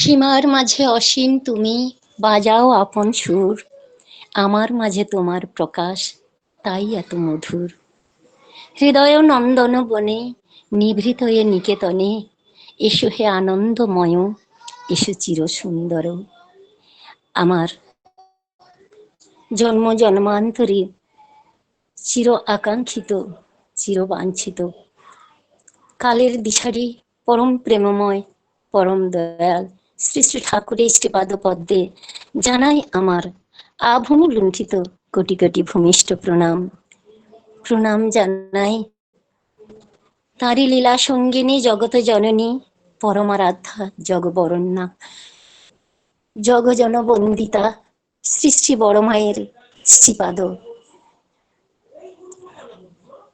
সীমার মাঝে অসীম তুমি, বাজাও আপন সুর। আমার মাঝে তোমার প্রকাশ, তাই এত মধুর। হৃদয় নন্দন বনে, নিভৃত এ নিকেতনে, এসো হে আনন্দময়, এসো চির সুন্দর। আমার জন্ম জন্মান্তরে চির আকাঙ্ক্ষিত, চির বাঞ্ছিত। কালের দিশারি পরম প্রেমময়, পরম দয়াল। শ্রী শ্রী ঠাকুরের শ্রীপাদ পদ্মে জানাই আমার আভূমি লুণ্ঠিত কোটি কোটি ভূমিষ্ঠ প্রণাম। প্রণাম জানাই তাঁরই লীলা সঙ্গিনী জগত জননী, পরমারাধ্যা জগবরণ্যা জগজন বন্দিতা শ্রী শ্রী বড় মায়ের শ্রীপাদ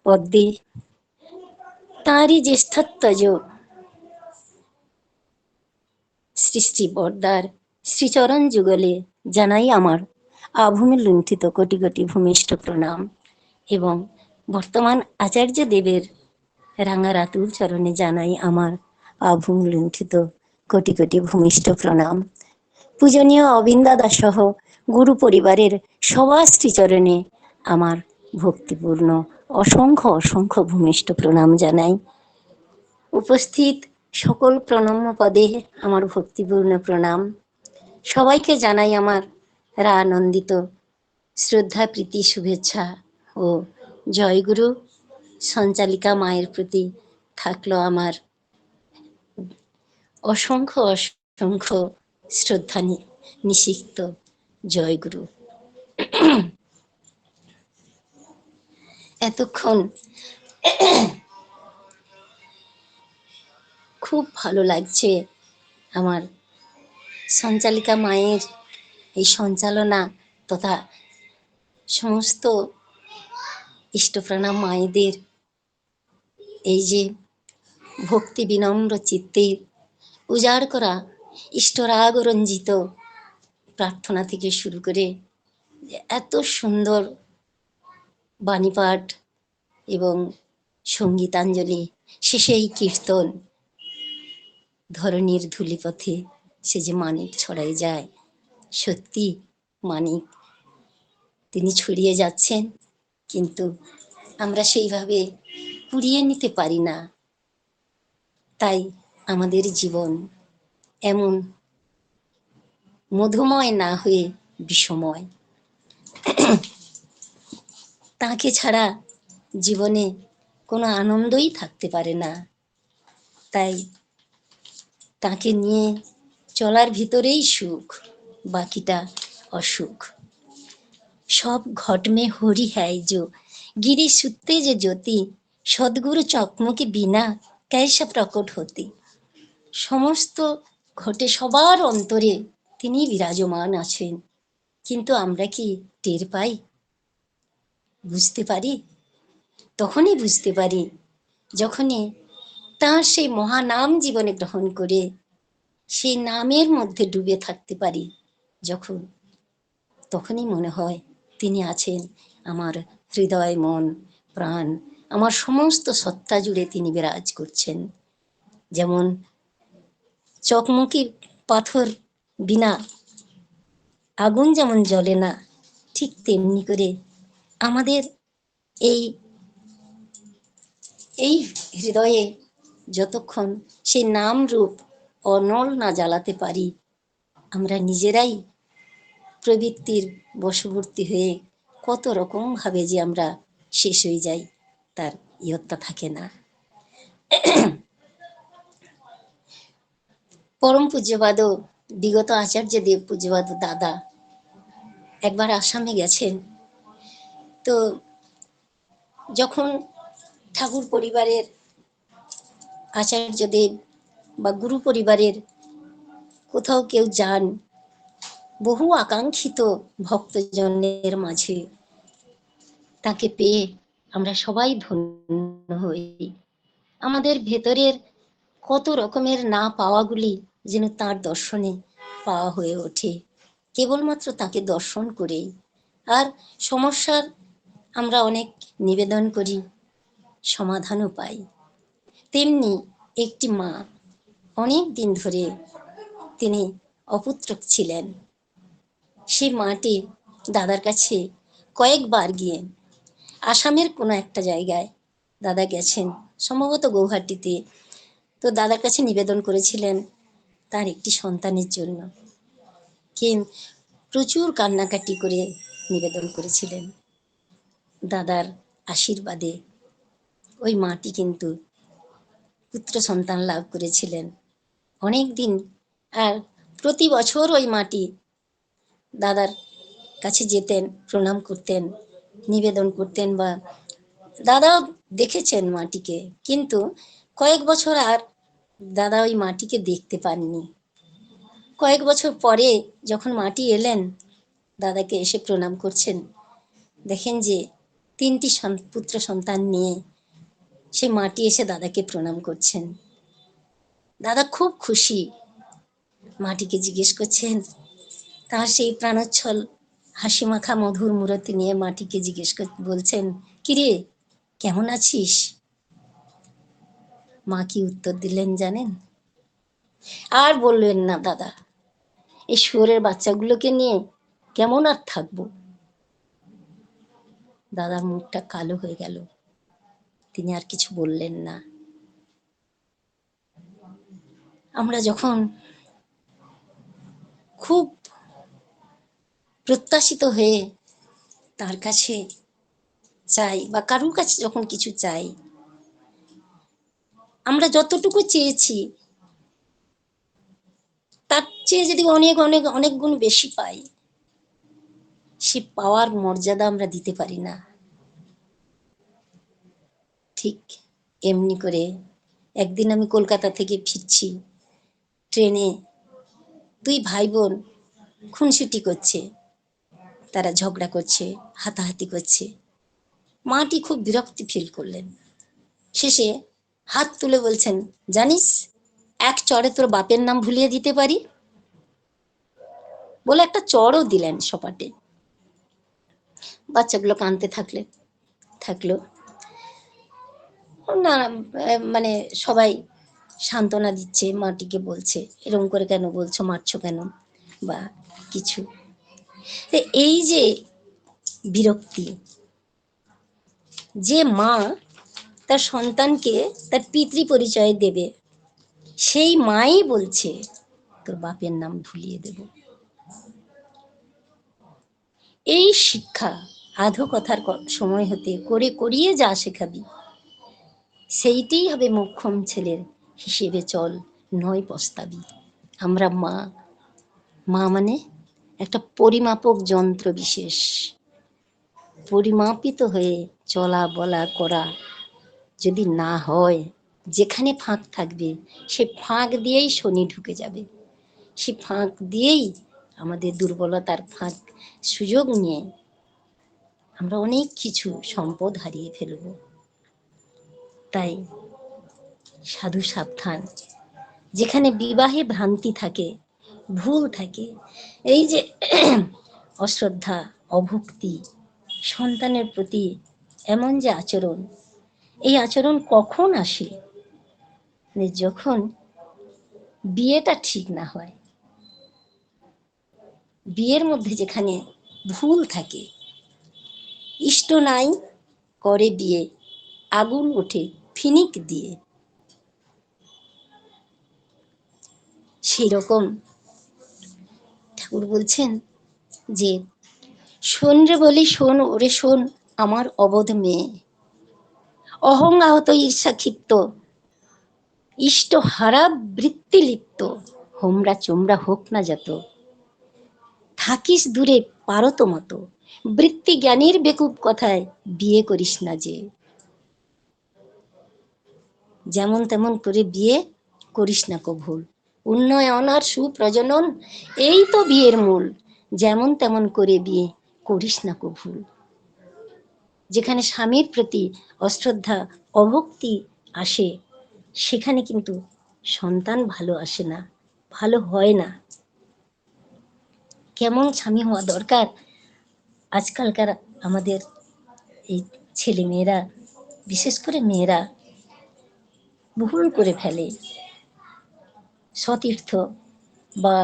পদ্মে। তাঁরই জ্যেষ্ঠত্বজ শ্রী বর্দার। শ্রীচরণ যুগলে জানাই আমার আভূমি লুণ্ঠিত কোটি কোটি ভূমিষ্ঠ প্রণাম এবং বর্তমান আচার্য দেবের রাঙারাতুর চরণে জানাই আমার আভূমি লুণ্ঠিত কোটি কোটি ভূমিষ্ঠ প্রণাম। পূজনীয় অবিন্দাদা সহ গুরু পরিবারের সবার শ্রীচরণে আমার ভক্তিপূর্ণ অসংখ্য অসংখ্য ভূমিষ্ঠ প্রণাম জানাই। উপস্থিত সকল প্রণম্য পদে আমার ভক্তিপূর্ণ প্রণাম। সবাইকে জানাই আমার রা আনন্দিত শ্রদ্ধা, প্রীতি, শুভেচ্ছা ও জয়গুরু সঞ্চালিকা মায়ের প্রতি থাকল আমার অসংখ্য অসংখ্য শ্রদ্ধা নিষিক্ত জয়গুরু এতক্ষণ খুব ভালো লাগছে আমার সঞ্চালিকা মায়ের এই সঞ্চালনা তথা সমস্ত ইষ্টপ্রাণা মায়েদের এই যে ভক্তি বিনম্র চিত্তে উজাড় করা ইষ্টরাগ রঞ্জিত প্রার্থনা থেকে শুরু করে এত সুন্দর বাণীপাঠ এবং সঙ্গীতাঞ্জলি, শেষেই কীর্তন। ধরনীর ধুলিপথে সে যে মানিক ছড়াই যায়। সত্যি, মানিক, তিনি ছড়িয়ে যাচ্ছেন, কিন্তু আমরা সেইভাবে কুড়িয়ে নিতে পারি না। তাই আমাদের জীবন এমন মধুময় না হয়ে বিষময়। তাকে ছাড়া জীবনে কোনো আনন্দই থাকতে পারে না। তাই তাকে নিয়ে চলার ভিতরেই সুখ, বাকিটা অসুখ। সব ঘটমে হরি হ্যায় যো গিরি সুত্তে যে জ্যোতি, সদ্গুরু চকমকে বিনা ক্যাসা প্রকট হতে। সমস্ত ঘটে সবার অন্তরে তিনি বিরাজমান আছেন, কিন্তু আমরা কি টের পাই? বুঝতে পারি? তখনই বুঝতে পারি, যখনই তার সেই মহানাম জীবনে গ্রহণ করে সেই নামের মধ্যে ডুবে থাকতে পারি। যখন, তখনই মনে হয় তিনি আছেন আমার হৃদয়, মন, প্রাণ, আমার সমস্ত সত্তা জুড়ে তিনি বিরাজ করছেন। যেমন চকমকি পাথর বিনা, আগুন যেমন জ্বলে না, ঠিক তেমনি করে আমাদের এই এই হৃদয়ে যতক্ষণ সেই নাম রূপ অনল না জ্বালাতে পারি, আমরা নিজেরাই প্রবৃত্তির বশবর্তী হয়ে কত রকম ভাবে যে আমরা শেষ হয়ে যাই, তার ইয়ত্তা থাকে না। পরম পূজ্যবাদ বিগত আচার্য দেব পূজ্যবাদ দাদা একবার আসামে গেছেন। তো যখন ঠাকুর পরিবারের আচার্যদেব বা গুরু পরিবারের কোথাও কেউ যান, বহু আকাঙ্ক্ষিত ভক্তজনের মাঝে, তাকে পেয়ে আমরা সবাই ধন্য হই। আমাদের ভেতরের কত রকমের না পাওয়াগুলি যেন তার দর্শনে পাওয়া হয়ে ওঠে। কেবলমাত্র তাকে দর্শন করেই। আর সমস্যার আমরা অনেক নিবেদন করি, সমাধানও পাই। তেমনি একটি মা। অনেক দিন ধরে তিনি অপুত্রক ছিলেন। সেই মাটি দাদার কাছে কয়েকবার গিয়ে আসামের কোনো একটা জায়গায় দাদা গেছেন, সম্ভবত গৌহাটিতে। তো দাদার কাছে নিবেদন করেছিলেন তার একটি সন্তানের জন্য। কিন প্রচুর কান্নাকাটি করে নিবেদন করেছিলেন। দাদার আশীর্বাদে ওই মাটি কিন্তু পুত্র সন্তান লাভ করেছিলেন। অনেক দিন আর প্রতি বছর ওই মাটি দাদার কাছে যেতেন, প্রণাম করতেন, নিবেদন করতেন বা দাদাও দেখেছেন মাটিকে, কিন্তু কয়েক বছর আর দাদা ওই মাটিকে দেখতে পাননি। কয়েক বছর পরে যখন মাটি এলেন, দাদাকে এসে প্রণাম করছেন। দেখেন যে তিনটি পুত্র সন্তান নিয়ে সে মাটি এসে দাদাকে প্রণাম করছেন। দাদা খুব খুশি মাটিকে জিজ্ঞেস করছেন তার সেই প্রাণোচ্ছল হাসি মাখা মধুর মূরতি নিয়ে মাটিকে জিজ্ঞেস বলছেন, কিরে, কেমন আছিস? মা কি উত্তর দিলেন জানেন? আর বললেন না দাদা, এই শুয়োরের বাচ্চাগুলোকে নিয়ে কেমন আর থাকব? দাদার মুখটা কালো হয়ে গেল। তিনি আর কিছু বললেন না। আমরা যখন খুব প্রত্যাশিত হয়ে তার কাছে চাই বা কারুর কাছে যখন কিছু চাই, আমরা যতটুকু চেয়েছি, তার চেয়ে যদি অনেক অনেক অনেক গুণ বেশি পাই, সে পাওয়ার মর্যাদা আমরা দিতে পারি না। ঠিক এমনি করে একদিন আমি কলকাতা থেকে ফিরছি, ট্রেনে। দুই ভাই বোন খুনসুটি করছে, তারা ঝগড়া করছে, হাতাহাতি করছে। মাটি খুব বিরক্তি ফিল করলেন। শেষে হাত তুলে বলছেন, জানিস, এক চড়ে তোর বাপের নাম ভুলিয়ে দিতে পারি? বলে একটা চড়ও দিলেন সপাটে। বাচ্চাগুলো কাঁদতে থাকলে, থাকল। না মানে সবাই সান্ত্বনা দিচ্ছে, মাটিকে বলছে এরকম করে কেন বলছো, মারছো কেন বা কিছু। এই যে বিরক্তি, যে মা তার সন্তানকে তার পিতৃ পরিচয় দেবে, সেই মাই বলছে, তোর বাপের নাম ভুলিয়ে দেব। এই শিক্ষা আধো কথার সময় হতে করে, করিয়ে যা শেখাবি সেইটাই হবে মোক্ষম ছেলের হিসেবে চল, নয় পস্তাবি। আমরা মা মা মানে একটা পরিমাপক যন্ত্র বিশেষ। পরিমাপিত হয়ে চলা বলা করা যদি না হয়, যেখানে ফাঁক থাকবে, সে ফাঁক দিয়েই শনি ঢুকে যাবে। সে ফাঁক দিয়েই আমাদের দুর্বলতার ফাঁক সুযোগ নিয়ে আমরা অনেক কিছু সম্পদ হারিয়ে ফেলব। তাই সাধু সাবধান। যেখানে বিবাহে ভ্রান্তি থাকে, ভুল থাকে, এই যে অশ্রদ্ধা, অভক্তি, সন্তানের প্রতি এমন যে আচরণ, এই আচরণ কখন আসে? মানে যখন বিয়েটা ঠিক না হয়, বিয়ের মধ্যে যেখানে ভুল থাকে, ইষ্ট নাই, করে বিয়ে। আগুন ওঠে ফিনিক দিয়ে। সেই রকম ঠাকুর বলছেন যে, শোন রে বলি, শোন, ওরে শোন, আমার অবোধ মেয়ে। অহং আহত ঈর্ষা ক্ষিপ্ত, ইষ্ট হারা বৃত্তি লিপ্ত, হোমরা চোমরা হোক না যত। থাকিস দূরে পারত মতো বৃত্তি জ্ঞানীর বেকুব কথায় বিয়ে করিস না যে। যেমন তেমন করে বিয়ে করিস না কো ভুল উন্নয়ন আর সুপ্রজনন, এই তো বিয়ের মূল। যেমন তেমন করে বিয়ে করিস না কো ভুল যেখানে স্বামীর প্রতি অশ্রদ্ধা, অভক্তি আসে, সেখানে কিন্তু সন্তান ভালো আসে না, ভালো হয় না। কেমন স্বামী হওয়া দরকার? আজকালকার আমাদের এই ছেলে মেয়েরা বিশেষ করে মেয়েরা ভুল করে ফেলে। সতীর্থ বা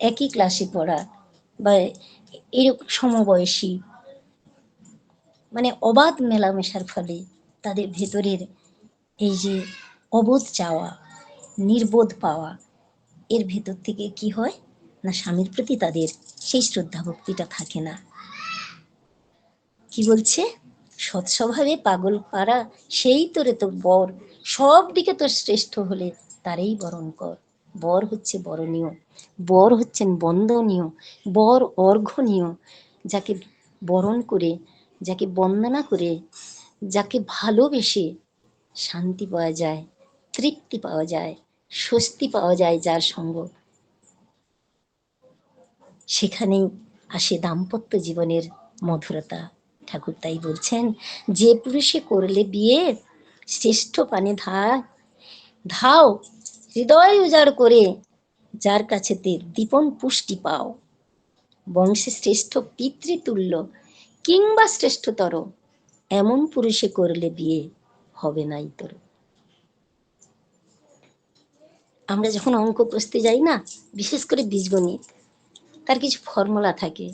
একই ক্লাসে পড়া বা এরকম সমবয়সী মানে অবাধ মেলামেশার ফলে তাদের ভেতরের এই যে অবোধ চাওয়া, নির্বোধ পাওয়া, এর ভেতর থেকে কি হয়? না স্বামীর প্রতি তাদের সেই শ্রদ্ধা ভক্তিটা থাকে না। কি বলছে? সৎস্বভাবে পাগল পারা সেই তোরে তোর বর। সব দিকে তোর শ্রেষ্ঠ হলে তারেই বরণ কর। বর হচ্ছে বরণীয়, বর হচ্ছেন বন্দনীয়, বর অর্ঘনীয়। যাকে বরণ করে, যাকে বন্দনা করে, যাকে ভালোবেসে শান্তি পাওয়া যায়, তৃপ্তি পাওয়া যায়, স্বস্তি পাওয়া যায় যার সঙ্গ। সেখানেই আসে দাম্পত্য জীবনের মধুরতা। ঠাকুর তাই বলছেন, যে পুরুষে করলে বিয়ে শ্রেষ্ঠ পানে ধা ধাও, হৃদয় উজাড় করে, যার কাছেতে দীপন পুষ্টি পাও। বংশে শ্রেষ্ঠ পিতৃতুল্য কিংবা শ্রেষ্ঠতর, এমন পুরুষে করলে বিয়ে হবে নাই তোর আমরা যখন অঙ্ক কষতে যাই না, বিশেষ করে বীজগণিত, তার কিছু ফর্মুলা থাকে।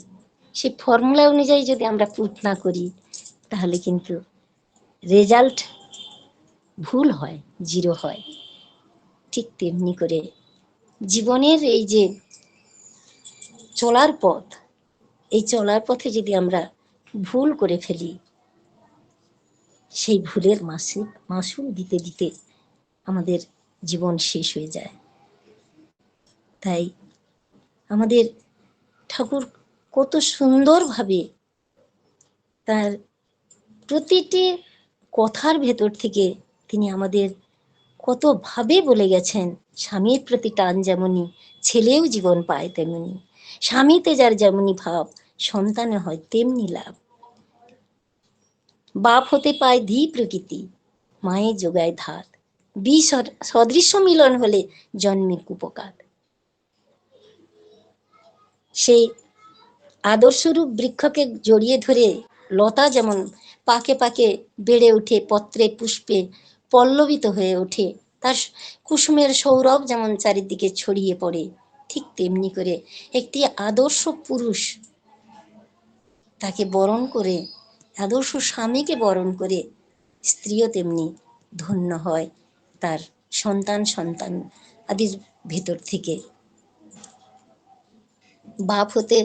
সেই ফর্মুলা অনুযায়ী যদি আমরা পুট না করি, তাহলে কিন্তু রেজাল্ট ভুল হয় জিরো হয়। ঠিক তেমনি করে জীবনের এই যে চলার পথ, এই চলার পথে যদি আমরা ভুল করে ফেলি, সেই ভুলের মাসুল মাসুল দিতে দিতে আমাদের জীবন শেষ হয়ে যায়। তাই আমাদের ঠাকুর কত সুন্দরভাবে তার প্রতিটি কথার ভেতর থেকে তিনি আমাদের কতভাবে বলে গেছেন, স্বামীর প্রতি টান যেমনই, ছেলেও জীবন পায় তেমনি স্বামীতে যার যেমনই ভাব, সন্তানে হয় তেমনি লাভ। বাপ হতে পায় ধী প্রকৃতি মায়ের যোগায় ধাত। বি সদৃশ্য মিলন হলে জন্মে কুপকার। সেই আদর্শরূপ বৃক্ষকে জড়িয়ে ধরে লতা যেমন পাকে পাকে বেড়ে ওঠে, পত্রে পুষ্পে পল্লবিত হয়ে ওঠে। তার কুসুমের সৌরভ যেমন চারিদিকে ছড়িয়ে পড়ে, ঠিক তেমনি করে একটি আদর্শ পুরুষ তাকে বরণ করে, আদর্শ স্বামীকে বরণ করে স্ত্রীও তেমনি ধন্য হয় তার সন্তান সন্তান আদির ভেতর থেকে। বাপ হতে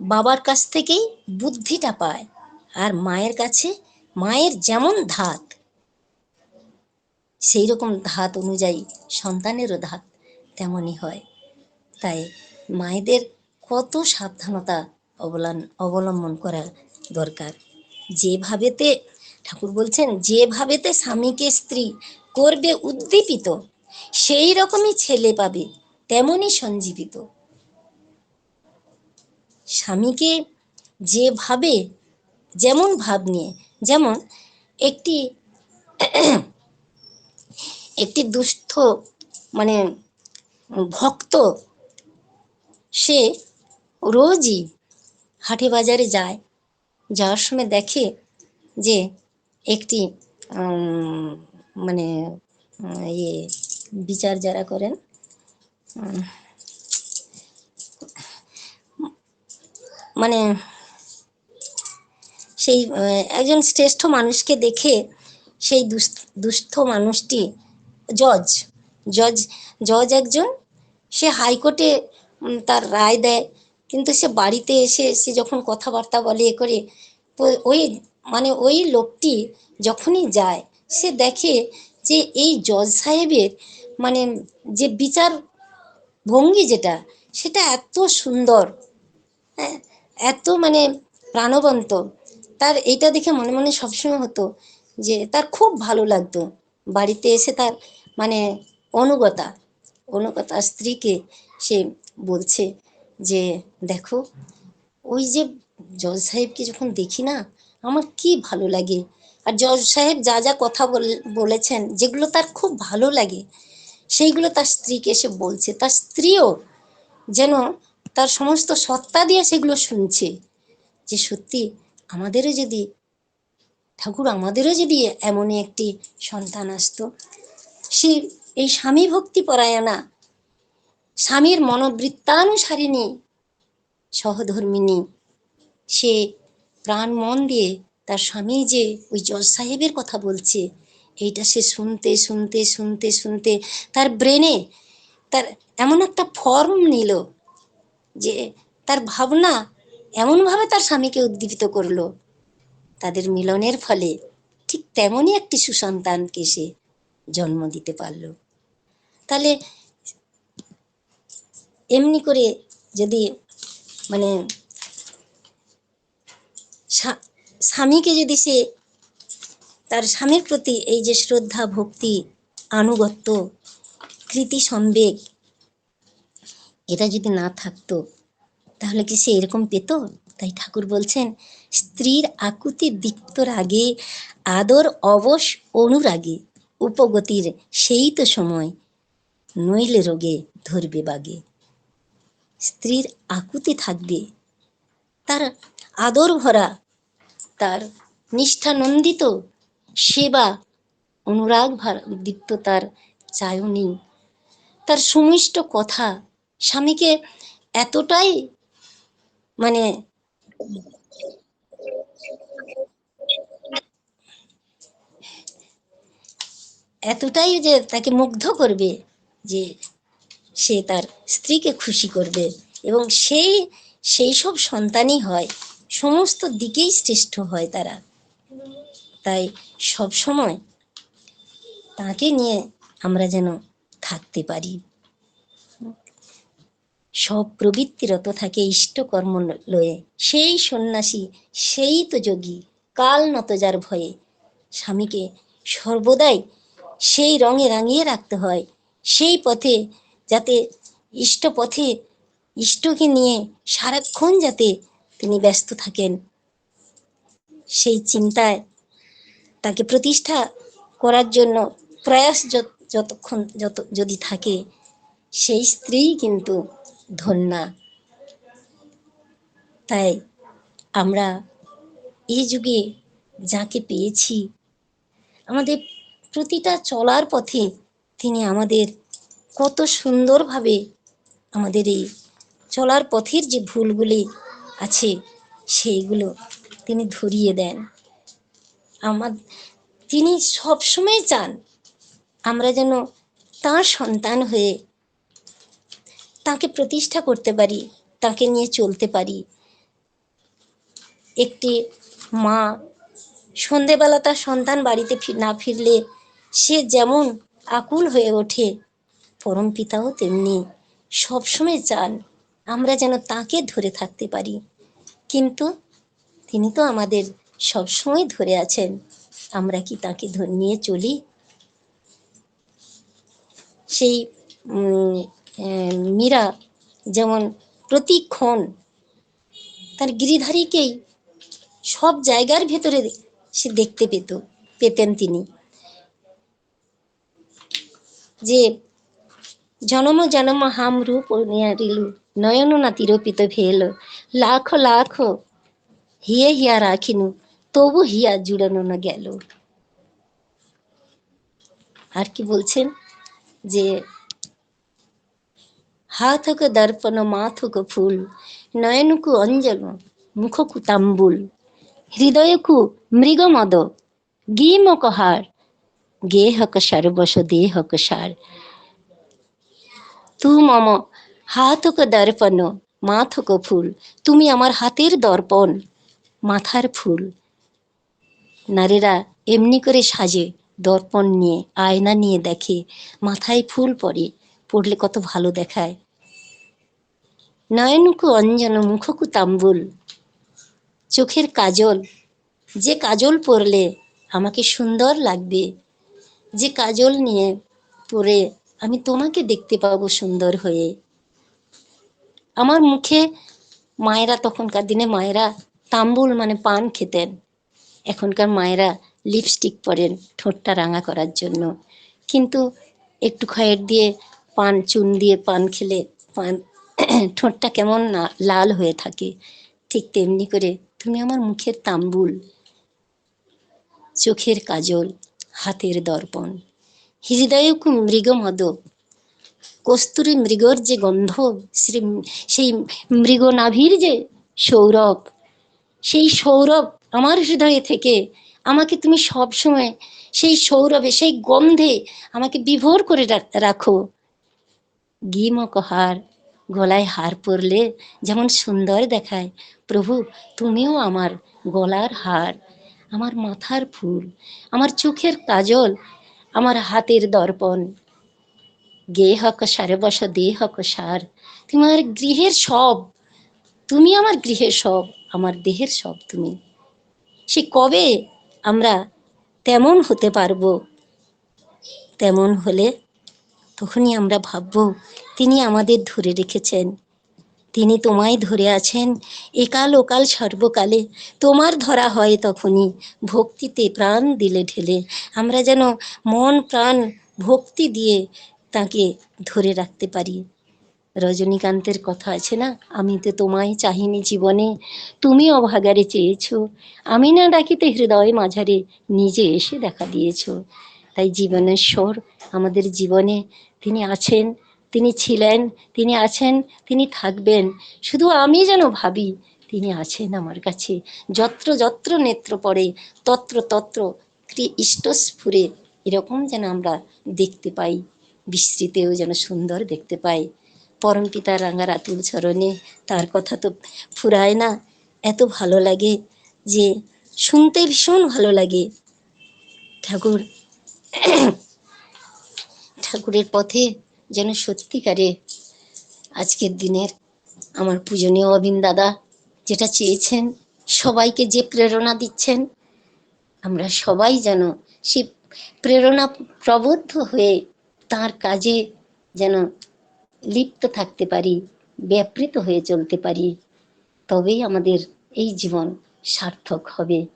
বাবার কাছ থেকেই বুদ্ধিটা পায় আর মায়ের কাছে মায়ের যেমন ধাত সেই রকম ধাত অনুযায়ী সন্তানেরও ধাত তেমনই হয়। তাই মায়েদের কত সাবধানতা অবলম্বন অবলম্বন করা দরকার। যেভাবেতে, ঠাকুর বলছেন, যেভাবেতে স্বামীকে স্ত্রী করবে উদ্দীপিত সেই রকমই ছেলে পাবে, তেমনই সঞ্জীবিত। স্বামীকে যেভাবে, যেমন ভাব নিয়ে, যেমন একটি একটি দুস্থ মানে ভক্ত, সে রোজই হাটে বাজারে যায়, যাওয়ার সময় দেখে যে একটি মানে ইয়ে বিচার যারা করেন মানে সেই একজন শ্রেষ্ঠ মানুষকে দেখে সেই দুস্থ মানুষটি, জজ জজ জজ একজন, সে হাইকোর্টে তার রায় দেয়, কিন্তু সে বাড়িতে এসে সে যখন কথাবার্তা বলে এ করে ওই মানে ওই লোকটি যখনই যায়, সে দেখে যে এই জজ সাহেবের মানে যে বিচার ভঙ্গি যেটা, সেটা এত সুন্দর হ্যাঁ এত মানে প্রাণবন্ত। তার এইটা দেখে মনে মনে সবসময় হতো যে তার খুব ভালো লাগতো। বাড়িতে এসে তার মানে অনুগতা অনুগতা স্ত্রীকে সে বলছে যে, দেখো, ওই যে জজ সাহেবকে যখন দেখি না, আমার কি ভালো লাগে। আর জজ সাহেব যা যা কথা বলেছেন, যেগুলো তার খুব ভালো লাগে, সেইগুলো তার স্ত্রীকে এসে বলছে। তার স্ত্রীও যেন তার সমস্ত সত্তা দিয়ে সেগুলো শুনছে। যে সত্যি আমাদেরও যদি, ঠাকুর আমাদেরও যদি এমনই একটি সন্তান আসতো, সে এই স্বামী ভক্তি পরায়ণা, স্বামীর মনোবৃত্তানুসারিণী সহধর্মিনী সে প্রাণ মন দিয়ে তার স্বামী যে ওই জজ সাহেবের কথা বলছে, এইটা সে শুনতে শুনতে শুনতে শুনতে তার ব্রেনে তার এমন একটা ফর্ম নিল যে তার ভাবনা এমনভাবে তার স্বামীকে উদ্দীপিত করল। তাদের মিলনের ফলে ঠিক তেমনই একটি সুসন্তানকে সে জন্ম দিতে পারল। তাহলে এমনি করে যদি মানে স্বামীকে যদি সে তার স্বামীর প্রতি এই যে শ্রদ্ধা, ভক্তি, আনুগত্য, কৃতি, সম্বেগ এটা যদি না থাকতো, তাহলে কি সে এরকম পেত? তাই ঠাকুর বলছেন, স্ত্রীর আকুতি দীপ্তর আগে আদর অবশ অনুরাগে, উপগতির সেই তো সময় নইলে রোগে ধরবে বাগে। স্ত্রীর আকুতি থাকবে, তার আদর ভরা, তার নিষ্ঠানন্দিত সেবা অনুরাগ দীপ্ত তার চায়নি। তার সুমিষ্ট কথা স্বামীকে এতটাই মানে এতটাই যে তাকে মুগ্ধ করবে যে সে তার স্ত্রীকে খুশি করবে এবং সেই সেই সব সন্তানই হয়, সমস্ত দিকেই শ্রেষ্ঠ হয় তারা। তাই সব সময় তাকে নিয়ে আমরা যেন থাকতে পারি। সব প্রবৃত্তিরত থাকে ইষ্টকর্ম লয়ে সেই সন্ন্যাসী, সেই তো যোগী, কাল নত যার ভয়ে। স্বামীকে সর্বদাই সেই রঙে রাঙিয়ে রাখতে হয়। সেই পথে যাতে ইষ্ট পথে ইষ্টকে নিয়ে সারাক্ষণ যাতে তিনি ব্যস্ত থাকেন। সেই চিন্তায় তাকে প্রতিষ্ঠা করার জন্য প্রয়াস যত- যতক্ষণ যত যদি থাকে, সেই স্ত্রী কিন্তু ধন্যা। তাই আমরা এই যুগে যাকে পেয়েছি, আমাদের প্রতিটা চলার পথে তিনি আমাদের কত সুন্দরভাবে আমাদের এই চলার পথের যে ভুলগুলি আছে, সেইগুলো তিনি ধরিয়ে দেন। আমার, তিনি সবসময় চান আমরা যেন তার সন্তান হয়ে তাকে প্রতিষ্ঠা করতে পারি, তাকে নিয়ে চলতে পারি। একটি মা সন্ধেবেলা তার সন্তান বাড়িতে না ফিরলে সে যেমন আকুল হয়ে ওঠে, পরম পিতাও তেমনি সবসময় চান আমরা যেন তাকে ধরে থাকতে পারি। কিন্তু তিনি তো আমাদের সবসময় ধরে আছেন, আমরা কি তাকে নিয়ে চলি? সেই মীরা যেমন প্রতিক্ষণ তার গিরিধারীকেই সব জায়গার ভেতরে সে দেখতে পেত, পেতেন তিনি। যে জনম জনম হাম রূপ নিয়ারিলু, নয়ন না তিরোপিত ভেল, লাখ লাখ হিয়ে হিয়া রাখিনু, তবু হিয়া জুড়ানো না গেল। আর কি বলছেন? যে হাতক দর্পণ মাথক ফুল নয়নকু অঞ্জল মুখকু তাম্বুল হৃদয়কু মৃগ মদ গিমক হার গেহক সর্বশ দেহক সার তু মম হাতক দর্পণ মাথক ফুল তুমি আমার হাতের দর্পণ মাথার ফুল নারীরা এমনি করে সাজে দর্পণ নিয়ে আয়না নিয়ে দেখে মাথায় ফুল পড়ে পড়লে কত ভালো দেখায়। নয়নকু অঞ্জন, মুখকু তাম্বুল, চোখের কাজল, যে কাজল পরলে আমাকে সুন্দর লাগবে, যে কাজল নিয়ে পরে আমি তোমাকে দেখতে পাবো সুন্দর হয়ে। আমার মুখে মায়েরা, তখনকার দিনে মায়েরা তাম্বুল মানে পান খেতেন। এখনকার মায়েরা লিপস্টিক পরেন ঠোঁটটা রাঙা করার জন্য। কিন্তু একটু খয়ের দিয়ে পান, চুন দিয়ে পান খেলে পান, ঠোঁটটা কেমন লাল হয়ে থাকে, ঠিক তেমনি করে তুমি আমার মুখের তাম্বুল, চোখের কাজল, হাতের দর্পণ। হৃদয়কু মৃগমদ কস্তুরী মৃগর যে গন্ধ, শ্রী, সেই মৃগ নাভির যে সৌরভ, সেই সৌরভ আমার হৃদয়ে থেকে আমাকে তুমি সব সময় সেই সৌরভে, সেই গন্ধে আমাকে বিভোর করে রাখ- রাখো গিমক হার গলায় হার পরলে যেমন সুন্দর দেখায়। প্রভু, তুমিও আমার গলার হার, আমার মাথার ফুল, আমার চোখের কাজল, আমার হাতের দর্পণ। গে হক সারে বস, দে হক সার, তুমি আমার গৃহের সব, তুমি আমার গৃহের সব, আমার দেহের সব তুমি। সে কবে আমরা তেমন হতে পারব? তেমন হলে তখনই আমরা ভাববো, তিনি আমাদের ধরে রেখেছেন। তিনি তোমায় ধরে আছেন একাল ওকাল সর্বকালে। তোমার ধরা হয় তখনই, ভক্তিতে প্রাণ দিলে ঢেলে। আমরা যেন মন প্রাণ ভক্তি দিয়ে তাকে ধরে রাখতে পারি। রজনীকান্তের কথা আছে না? আমি তো তোমায় চাহিনি জীবনে। তুমি অভাগারে চেয়েছো। আমি না ডাকিতে হৃদয় মাঝারে নিজে এসে দেখা দিয়েছ। তাই জীবনেশ্বর আমাদের জীবনে তিনি আছেন, তিনি ছিলেন, তিনি আছেন, তিনি থাকবেন। শুধু আমি যেন ভাবি, তিনি আছেন আমার কাছে। যত্র যত্র নেত্র পড়ে, তত্র তত্র ক্রি ইষ্টস্ফুরে, এরকম যেন আমরা দেখতে পাই, বিস্তৃতেও যেন সুন্দর দেখতে পাই। পরম পিতা রাঙা রাতুল চরণে তার কথা তো ফুরায় না, এত ভালো লাগে যে শুনতে ভীষণ ভালো লাগে। ঠাকুর ঠাকুরের পথে যেন সত্যিকারে আজকের দিনের আমার পূজনীয় অবিন দাদা যেটা চেয়েছেন, সবাইকে যে প্রেরণা দিচ্ছেন, আমরা সবাই যেন সে প্রেরণা প্রবদ্ধ হয়ে তার কাজে যেন লিপ্ত থাকতে পারি, ব্যাপৃত হয়ে চলতে পারি, তবেই আমাদের এই জীবন সার্থক হবে,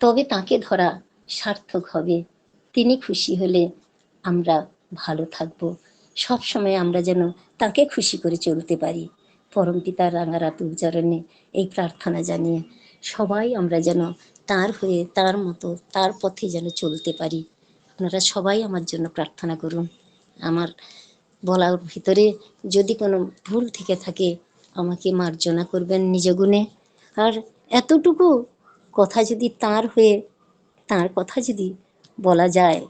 তবে তাকে ধরা সার্থক হবে। তিনি খুশি হলে আমরা ভালো থাকব। সব সময় আমরা যেন তাকে খুশি করে চলতে পারি। পরম পিতার রাঙারাত উচ্চারণে এই প্রার্থনা জানিয়ে সবাই আমরা যেন তার হয়ে, তার মতো, তার পথে যেন চলতে পারি। আপনারা সবাই আমার জন্য প্রার্থনা করুন। আমার বলার ভিতরে যদি কোনো ভুল থেকে থাকে, আমাকে মার্জনা করবেন নিজ গুণে। আর এতটুকু কথা যদি তার হয়ে, তার কথা যদি বলা যায়।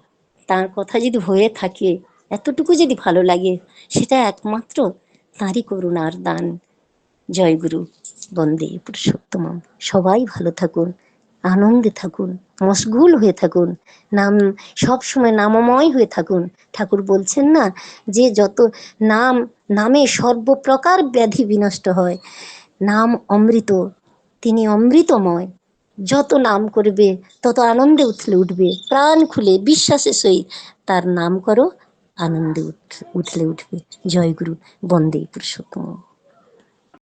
তার কথা যদি হয়ে থাকে, এতটুকু যদি ভালো লাগে, সেটা একমাত্র তাঁরই করুণার দান। জয়গুরু বন্দে পুরুষোত্তম সবাই ভালো থাকুন, আনন্দে থাকুন, মশগুল হয়ে থাকুন, নাম, সব সময় নামময় হয়ে থাকুন। ঠাকুর বলছেন না যে যত নাম, নামে সর্বপ্রকার ব্যাধি বিনষ্ট হয়। নাম অমৃত, তিনি অমৃতময়। যত নাম করবে, তত আনন্দে উঠলে উঠবে। প্রাণ খুলে বিশ্বাসের সহিত তার নাম করো, আনন্দে উঠ- উঠলে উঠবে। জয় গুরু, বন্দে পুরুষোত্তম।